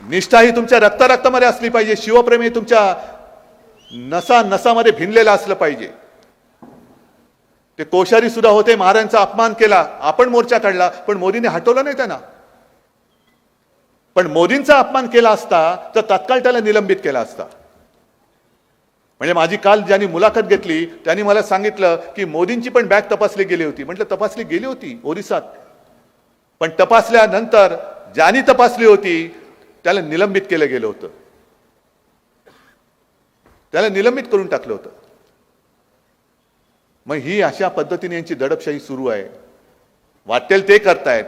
निष्ठा ही तुमच्या रक्तारक्तामध्ये असली पाहिजे. शिवप्रेम हे तुमच्या नसा नसामध्ये भिनलेलं असलं पाहिजे. ते कोशारी सुद्धा होते महाराजांचा अपमान केला आपण मोर्चा काढला पण मोदींनी हटवलं नाही त्यांना. पण मोदींचा अपमान केला असता तर तत्काळ त्याला निलंबित केला असता. म्हणजे माझी काल ज्यांनी मुलाखत घेतली त्यांनी मला सांगितलं की मोदींची पण बॅग तपासली गेली होती. म्हटलं तपासली गेली होती ओरिसात. पण तपासल्यानंतर ज्यांनी तपासली होती त्याला निलंबित केलं गेलं होतं. त्याला निलंबित करून टाकलं होतं. मग ही अशा पद्धतीने यांची दडपशाही सुरू आहे. वाटेल ते करतायत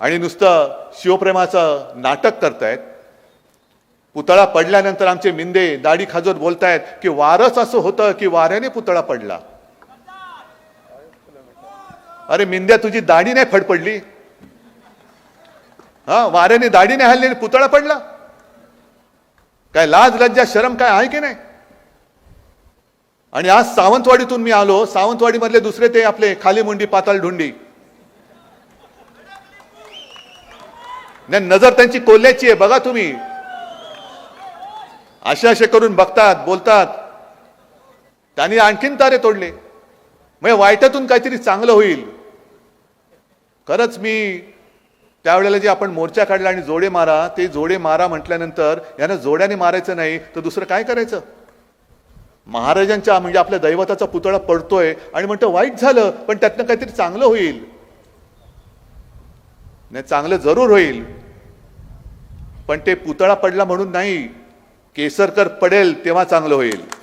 आणि नुसतं शिवप्रेमाचं नाटक करतायत. पुतळा पडल्यानंतर आमचे मिंदे दाढी खाजवत बोलतायत की वारच असं होतं की वाऱ्याने पुतळा पडला. अरे मिंद्या तुझी दाढी नाही फडपडली? हा वाऱ्याने दाढीने नाही हल्ली पुतळा पडला. काय लाज लज्जा शरम काय आहे की नाही? आणि आज सावंतवाडीतून मी आलो. सावंतवाडीमधले दुसरे ते आपले खाली मुंडी पाताळ ढुंडी. नाही नजर त्यांची कोल्ह्याची आहे बघा तुम्ही. असे असे करून बघतात बोलतात. त्यांनी आणखीन तारे तोडले. म्हणजे वाईटातून काहीतरी चांगलं होईल. खरंच मी त्यावेळेला जे आपण मोर्चा काढला आणि जोडे मारा ते जोडे मारा म्हटल्यानंतर यांना जोड्याने मारायचं नाही तर दुसरं काय करायचं? महाराजांच्या म्हणजे आपल्या दैवताचा पुतळा पडतोय आणि म्हणतो वाईट झालं पण त्यातनं काहीतरी चांगलं होईल. नाही चांगलं जरूर होईल. पण ते पुतळा पडला म्हणून नाही. केसरकर पडेल तेव्हा चांगलं होईल.